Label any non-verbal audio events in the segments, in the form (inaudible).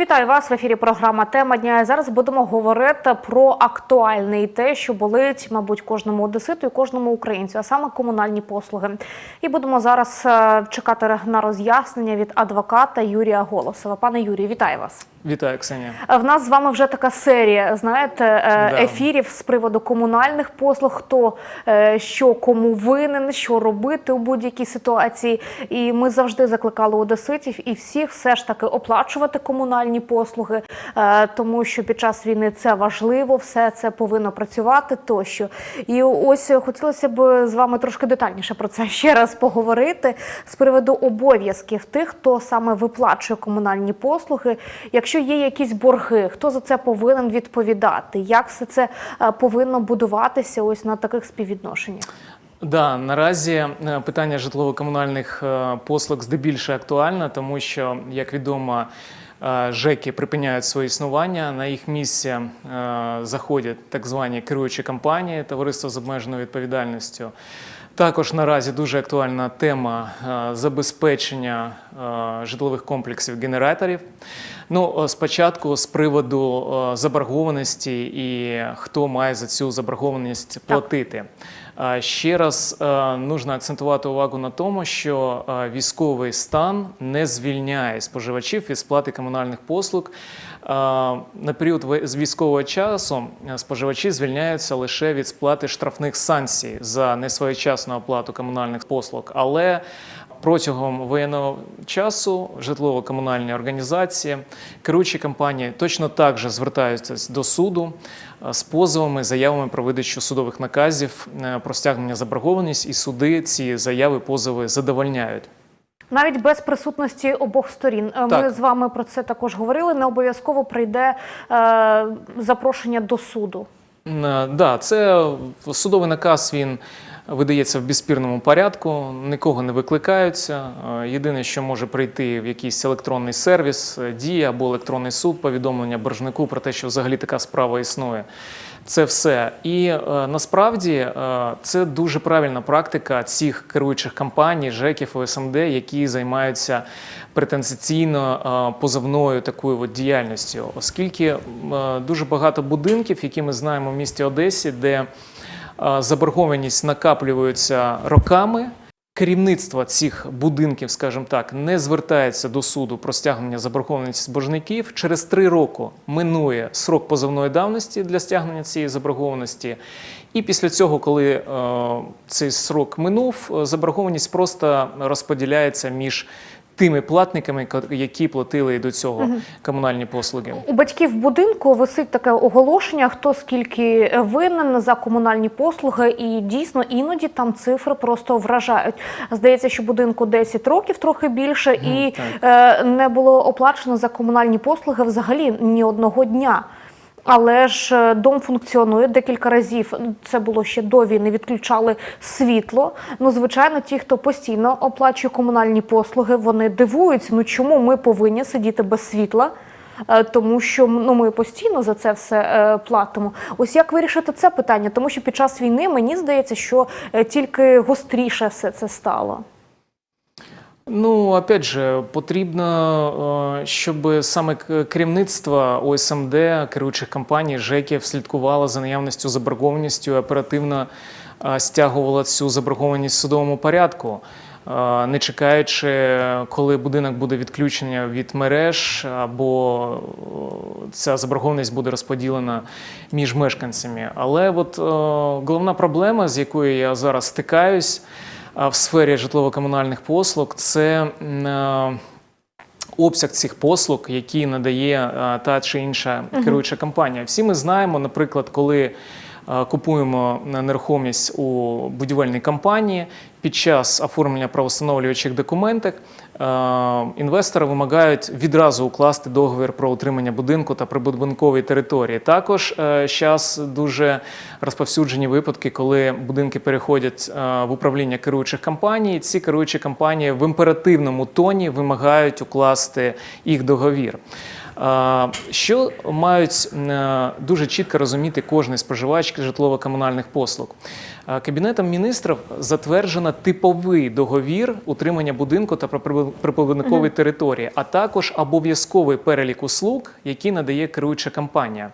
Вітаю вас в ефірі. Програма Тема дня. Зараз будемо говорити про актуальне і те, що болить, мабуть, кожному одеситу і кожному українцю, а саме комунальні послуги. І будемо зараз е, чекати на роз'яснення від адвоката Юрія Голосова. Пане Юрію, вітаю вас. Вітаю, Ксенія. Е, В нас з вами вже така серія, знаєте, е, Да. ефірів з приводу комунальних послуг, хто е, що кому винен, що робити у будь-якій ситуації. І ми завжди закликали одеситів і всіх все ж таки оплачувати комунальні послуги, тому що під час війни це важливо, все це повинно працювати тощо. І ось хотілося б з вами трошки детальніше про це ще раз поговорити з приводу обов'язків тих, хто саме виплачує комунальні послуги. Якщо є якісь борги, хто за це повинен відповідати? Як все це е, повинно будуватися ось на таких співвідношеннях? Да, наразі е, питання житлово-комунальних е, послуг здебільшого актуальне, тому що, як відомо, ЖЕКи припиняють своє існування. На їх місце заходять так звані керуючі компанії, товариство з обмеженою відповідальністю. Також наразі дуже актуальна тема забезпечення житлових комплексів генераторів. Ну, е, спочатку з приводу е, заборгованості і хто має за цю заборгованість платити. Е, Ще раз нужно акцентувати увагу на тому, що військовий стан не звільняє споживачів від сплати комунальних послуг. На період з військового часу споживачі звільняються лише від сплати штрафних санкцій за несвоєчасну оплату комунальних послуг. Але Протягом воєнного часу житлово-комунальні організації, керуючі компанії точно так же звертаються до суду е, з позовами, заявами про видачу судових наказів е, про стягнення заборгованість, і суди ці заяви, позови задовольняють. Навіть без присутності обох сторін. Е, Ми Так. з вами про це також говорили. Не обов'язково прийде е, запрошення до суду. Е, Да, це судовий наказ. Він видається в безспірному порядку, нікого не викликаються. Е, Єдине, що може прийти в якийсь електронний сервіс, е, дія або електронний суд, повідомлення боржнику про те, що взагалі така справа існує. Це все. І е, насправді е, це дуже правильна практика цих керуючих компаній, ЖЕКів, ОСМД, які займаються претензиційно е, позовною такою от діяльністю, оскільки е, дуже багато будинків, які ми знаємо в місті Одесі, де е, заборгованість накаплюється роками. Керівництво цих будинків, скажімо так, не звертається до суду про стягнення заборгованості боржників. Через три роки минує срок позовної давності для стягнення цієї заборгованості. І після цього, коли е, цей срок минув, заборгованість просто розподіляється між тими платниками, які платили до цього комунальні послуги. У батьків будинку висить таке оголошення, хто скільки винен за комунальні послуги, і дійсно іноді там цифри просто вражають. Здається, що будинку 10 років, трохи більше, і е, не було оплачено за комунальні послуги взагалі ні одного дня. Але ж е, дом функціонує декілька разів. Це було ще до війни. Відключали світло. Ну, звичайно, ті, хто постійно оплачує комунальні послуги, вони дивуються. Ну чому ми повинні сидіти без світла? Е, Тому що ну ми постійно за це все е, платимо. Ось як вирішити це питання? Тому що під час війни мені здається, що е, тільки гостріше все це стало. Ну, опять же, потрібно, е, щоб саме керівництво ОСМД, керуючих компаній, ЖЕКів слідкувало за наявністю заборгованістю оперативно е, стягувало цю заборгованість в судовому порядку, е, не чекаючи, коли будинок буде відключення від мереж, або ця заборгованість буде розподілена між мешканцями. Але от головна проблема, з якою я зараз стикаюсь, в сфері житлово-комунальних послуг це е, обсяг цих послуг, які надає е, та чи інша керуюча компанія. Всі ми знаємо, наприклад, коли купуємо нерухомість у будівельній компанії, під час оформлення правостановлюючих документів е, інвестори вимагають відразу укласти договір про утримання будинку та прибудинкової території. Також зараз дуже розповсюджені випадки, коли будинки переходять е, в управління керуючих компаній. Ці керуючі компанії в імперативному тоні вимагають укласти їх договір. Що мають е, дуже чітко розуміти кожний споживач житлово-комунальних послуг? Кабінетом міністрів затверджено типовий договір утримання будинку та припли- прибудинкової території, а також обов'язковий перелік услуг, які надає керуюча компанія.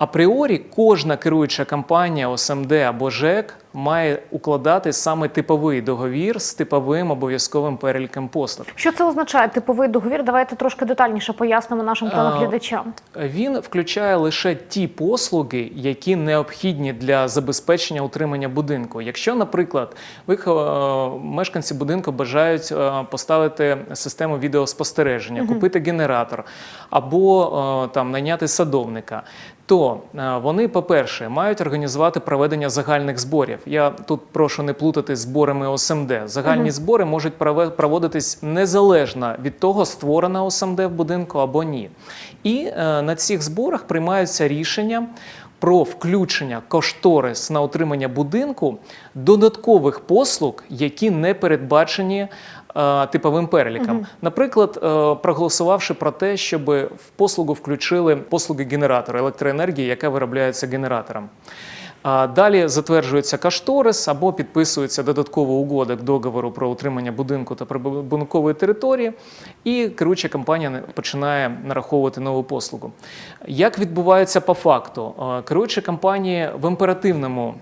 Апріорі кожна керуюча компанія ОСМД або ЖЕК має укладати саме типовий договір з типовим обов'язковим переліком послуг. Що це означає типовий договір? Давайте трошки детальніше пояснимо нашим телеглядачам. Він включає лише ті послуги, які необхідні для забезпечення утримання будинку. Якщо, наприклад, ви е, мешканці будинку бажають е, поставити систему відеоспостереження, купити генератор або е, там найняти садовника. То е, вони, по-перше, мають організувати проведення загальних зборів. Я тут прошу не плутати з зборами ОСМД. Загальні збори можуть проводитись незалежно від того, створена ОСМД в будинку або ні. І е, на цих зборах приймаються рішення. Про включення кошторис на отримання будинку додаткових послуг, які не передбачені е, типовим переліком. Наприклад, е, проголосувавши про те, щоб в послугу включили послуги генератора електроенергії, яка виробляється генератором. Далі затверджується кошторис або підписується додаткова угода к договору про утримання будинку та прибудинкової території, і керуюча компанія починає нараховувати нову послугу. Як відбувається по факту? Керуючі компанії в імперативному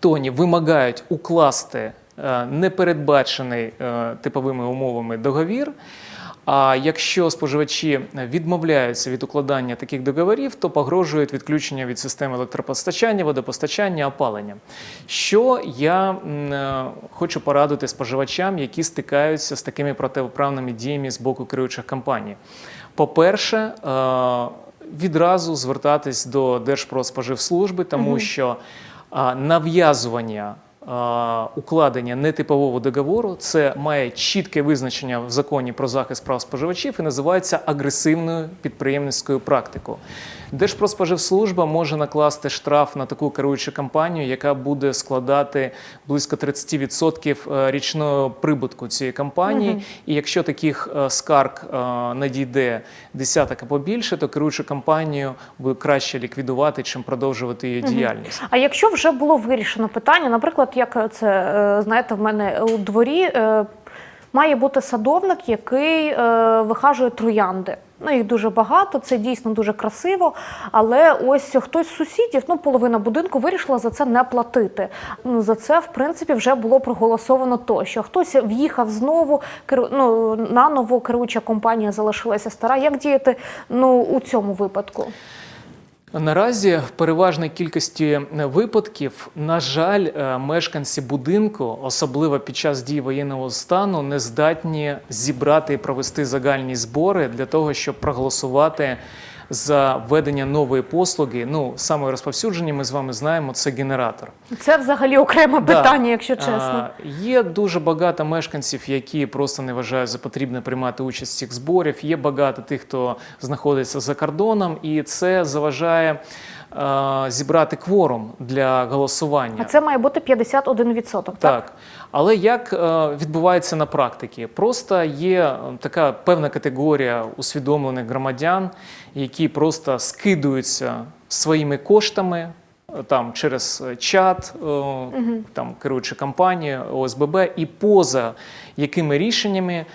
тоні вимагають укласти е, непередбачений е, типовими умовами договір. А якщо споживачі відмовляються від укладання таких договорів, то погрожують відключення від системи електропостачання, водопостачання, опалення. Що я е, хочу порадити споживачам, які стикаються з такими протиправними діями з боку керуючих компаній. По-перше, е, відразу звертатись до Держпродспоживслужби, тому що нав'язування а, укладення нетипового договору це має чітке визначення в законі про захист прав споживачів і називається агресивною підприємницькою практикою. Держпродспоживслужба може накласти штраф на таку керуючу компанію, яка буде складати близько 30% е, річного прибутку цієї компанії. І якщо таких е, скарг е, надійде десяток або більше, то керуючу компанію буде краще ліквідувати, чим продовжувати її діяльність. А якщо вже було вирішено питання, наприклад, як це е, знаєте, в мене у дворі е, має бути садовник, який е, вихажує троянди. Ну, їх дуже багато, це дійсно дуже красиво. Але ось хтось з сусідів, ну половина будинку, вирішила за це не платити. Ну за це, в принципі, вже було проголосовано тощо. Хтось в'їхав знову, керу... ну, наново керуюча компанія залишилася стара. Як діяти ну, у цьому випадку? Наразі в переважній кількості випадків, на жаль, е, мешканці будинку, особливо під час дії воєнного стану, не здатні зібрати і провести загальні збори для того, щоб проголосувати за введення нової послуги. Ну, саме розповсюджені, ми з вами знаємо, це генератор. Це взагалі окреме Да. питання, якщо чесно. А, Є дуже багато мешканців, які просто не вважають за потрібне приймати участь в цих зборів. Є багато тих, хто знаходиться за кордоном, і це заважає зібрати кворум для голосування. А це має бути 51%, так? Так. Але як е, відбувається на практиці? Просто є е, така певна категорія усвідомлених громадян, які просто скидуються своїми коштами. е, Там через е, чат, е, там керуючи компанію ОСББ, і поза якими рішеннями е,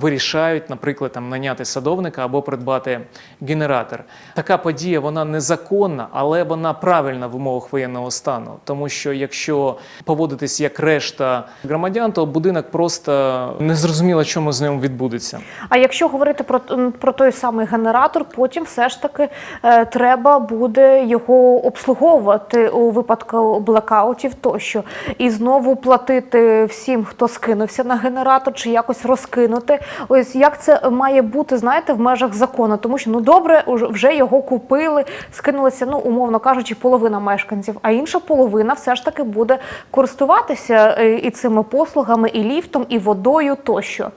вирішають, наприклад, там наняти садовника або придбати генератор. Така подія вона незаконна, але вона правильна в умовах воєнного стану. Тому що якщо поводитись як решта громадян, то будинок просто незрозуміло, чому з ним відбудеться. А якщо говорити про, про той самий генератор, потім все ж таки е, треба буде його обслуговувати у випадку блекаутів тощо. І знову платити всім, хто скинувся на генератор, чи якось розкинути. Ось як це має бути, знаєте, в межах закону. Тому що ну добре, вже його купили, скинулися, ну умовно кажучи, половина мешканців, а інша половина все ж таки буде користуватися е, і цими послугами, і ліфтом, і водою тощо.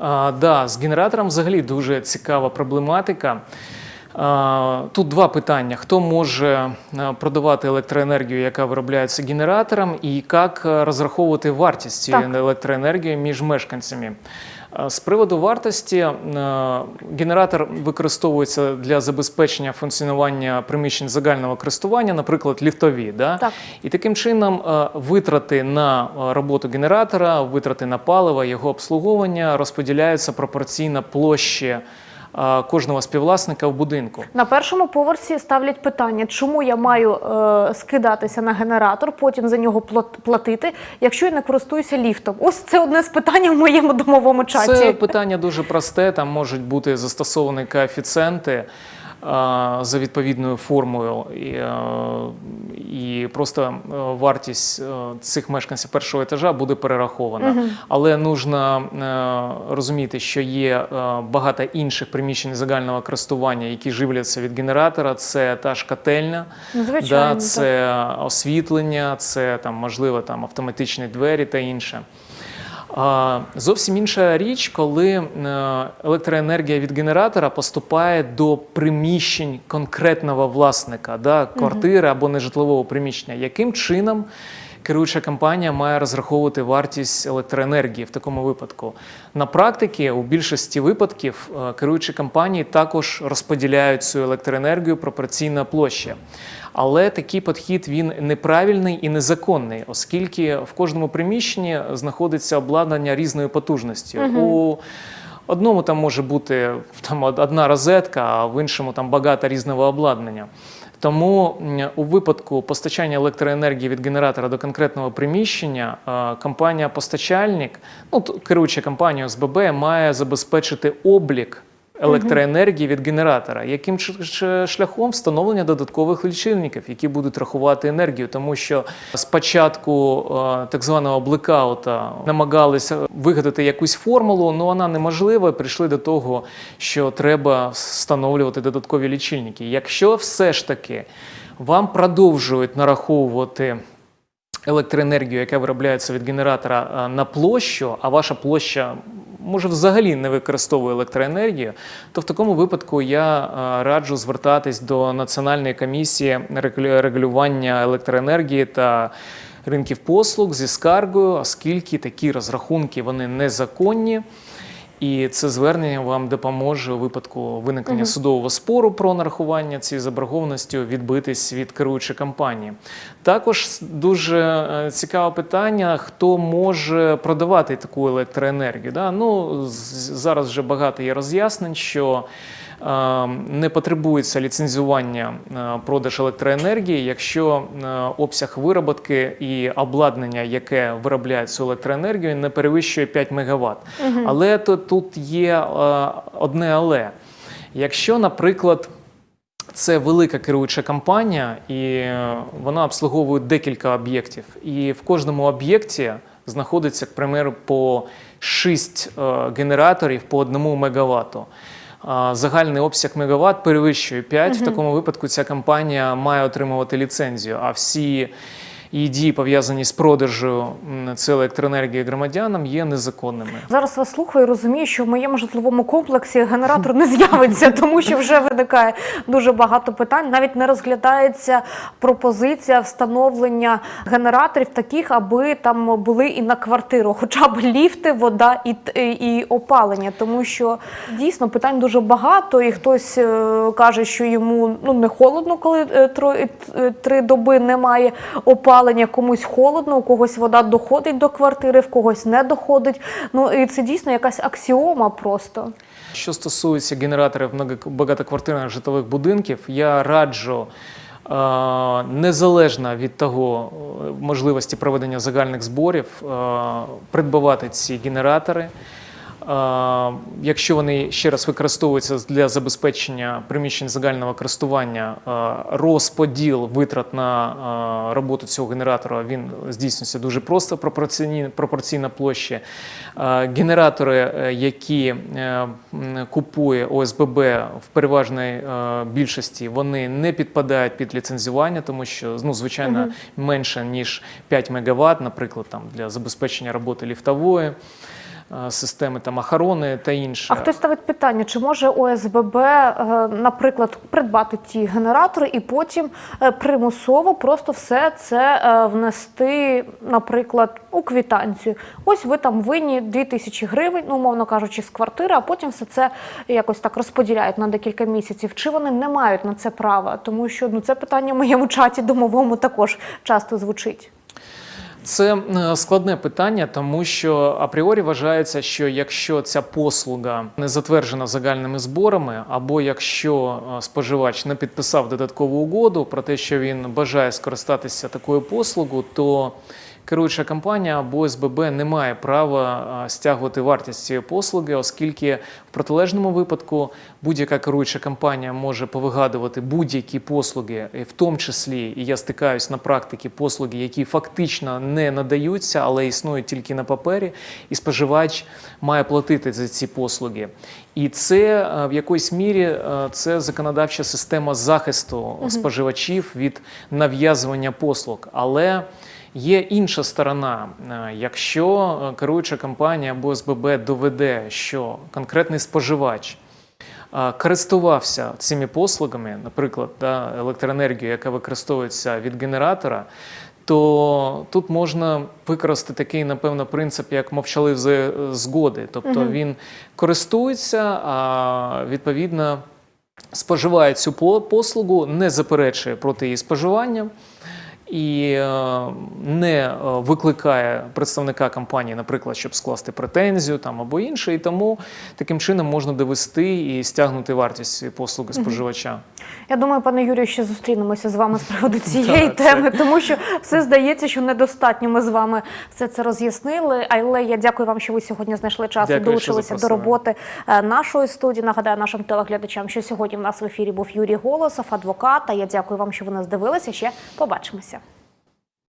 А, да, з генератором взагалі дуже цікава проблематика. Тут два питання: хто може продавати електроенергію, яка виробляється генератором, і як розраховувати вартість цієї Так. електроенергії між мешканцями. Е, З приводу вартості е, генератор використовується для забезпечення функціонування приміщень загального користування, наприклад, ліфтові. Да? Так. І таким чином е, витрати на е, роботу генератора, витрати на паливо, його обслуговування розподіляються пропорційно площі е, кожного співвласника в будинку. На першому поверсі ставлять питання, чому я маю е, скидатися на генератор, потім за нього плат- платити, якщо я не користуюся ліфтом. Ось це одне з питань в моєму домовому чаті. Це питання дуже просте. Там можуть бути застосовані коефіцієнти за відповідною формулою, і, е, і просто е, вартість е, цих мешканців першого етажа буде перерахована. Але нужно розуміти, що є багато інших приміщень загального користування, які живляться від генератора. Це та ж котельня, Ну, звичайно, да, так. це освітлення, це там можливо там автоматичні двері та інше. Зовсім інша річ, коли е, електроенергія від генератора поступає до приміщень конкретного власника, да, квартири або нежитлового приміщення. Яким чином керуюча компанія має розраховувати вартість електроенергії в такому випадку? На практиці у більшості випадків е, керуючі компанії також розподіляють цю електроенергію пропорційно площі. Але такий підхід він неправильний і незаконний, оскільки в кожному приміщенні знаходиться обладнання різної потужності. У одному там може бути там од- одна розетка, а в іншому там багато різного обладнання. Тому у випадку постачання електроенергії від генератора до конкретного приміщення е, компанія-постачальник, ну керуюча компанія СББ, має забезпечити облік електроенергії від генератора. Яким шляхом встановлення додаткових лічильників, які будуть рахувати енергію, тому що спочатку е, так званого блекаута намагалися вигадати якусь формулу, але вона неможлива. Прийшли до того, що треба встановлювати додаткові лічильники. Якщо все ж таки вам продовжують нараховувати електроенергію, яка виробляється від генератора е, на площу, а ваша площа може взагалі не використовує електроенергію, то в такому випадку я е, раджу звертатись до Національної комісії регулю- регулювання електроенергії та ринків послуг зі скаргою, оскільки такі розрахунки вони незаконні. І це звернення вам допоможе у випадку виникнення судового спору про нарахування цієї заборгованості відбитись від керуючої компанії. Також дуже е, цікаве питання: хто може продавати таку електроенергію? Да? Ну, зараз вже багато є роз'яснень, що не потребується ліцензування продаж електроенергії, якщо обсяг вироботки і обладнання, яке виробляє цю електроенергію, не перевищує 5 МВт. Але то, тут є одне але. Якщо, наприклад, це велика керуюча компанія, і вона обслуговує декілька об'єктів. І в кожному об'єкті знаходиться, к примеру, по 6 генераторів по 1 мегаватту. Загальний обсяг мегаватт перевищує 5. В такому випадку ця компанія має отримувати ліцензію. А всі її дії, пов'язані з продажем м, цієї електроенергії громадянам, є незаконними. Зараз вас слухаю і розумію, що в моєму житловому комплексі генератор не з'явиться, (laughs) тому що вже виникає дуже багато питань. Навіть не розглядається пропозиція встановлення генераторів таких, аби там були і на квартиру, хоча б ліфти, вода і, і опалення, тому що дійсно питань дуже багато, і хтось е, каже, що йому ну не холодно, коли е, е, три доби немає опалення, комусь холодно, у когось вода доходить до квартири, в когось не доходить. Ну і це дійсно якась аксіома просто. Що стосується генераторів багатоквартирних житлових будинків, я раджу незалежно від того е, можливості проведення загальних зборів, придбавати ці генератори. Якщо вони ще раз використовуються для забезпечення приміщень загального користування, розподіл витрат на роботу цього генератора він здійснюється дуже просто площі. Е, Генератори, е, які е, купує ОСББ в переважній е, більшості, вони не підпадають під ліцензування, тому що ну, звичайно менше ніж 5 МВт, наприклад, там для забезпечення роботи ліфтової. Е, системи там охорони та інше. А хтось ставить питання, чи може ОСББ, е, наприклад, придбати ті генератори і потім е, примусово просто все це внести, наприклад, у квітанцію. Ось ви там винні 2000 гривень, ну, умовно кажучи, з квартири, а потім все це якось так розподіляють на декілька місяців. Чи вони не мають на це права? Тому що ну це питання в моєму чаті домовому також часто звучить. Це е, складне питання, тому що апріорі вважається, що якщо ця послуга не затверджена загальними зборами, або якщо е, споживач не підписав додаткову угоду про те, що він бажає скористатися такою послугою, то керуюча компанія або СББ не має права стягувати вартість цієї послуги, оскільки в протилежному випадку будь-яка керуюча компанія може повигадувати будь-які послуги, в тому числі, і я стикаюсь на практиці послуги, які фактично не надаються, але існують тільки на папері, і споживач має платити за ці послуги. І це в якоїсь мірі це законодавча система захисту споживачів від нав'язування послуг. Але Є інша сторона. Е, Якщо е, керуюча компанія або СББ доведе, що конкретний споживач е, користувався цими послугами, наприклад, да, електроенергію, яка використовується від генератора, то тут можна використати такий, напевно, принцип, як мовчали згоди. Тобто він користується, а відповідно споживає цю по- послугу, не заперечує проти її споживання і е, не е, викликає представника компанії, наприклад, щоб скласти претензію там або інше, і тому таким чином можна довести і стягнути вартість послуги споживача. Я думаю, пане Юрію, ще зустрінемося з вами з приводу (laughs) цієї теми, тому що все здається, що недостатньо ми з вами все це роз'яснили. Але я дякую вам, що ви сьогодні знайшли час і долучилися до роботи е, нашої студії. Нагадаю нашим телеглядачам, що сьогодні в нас в ефірі був Юрій Голосов, адвокат. А я дякую вам, що ви нас дивилися. Ще побачимося.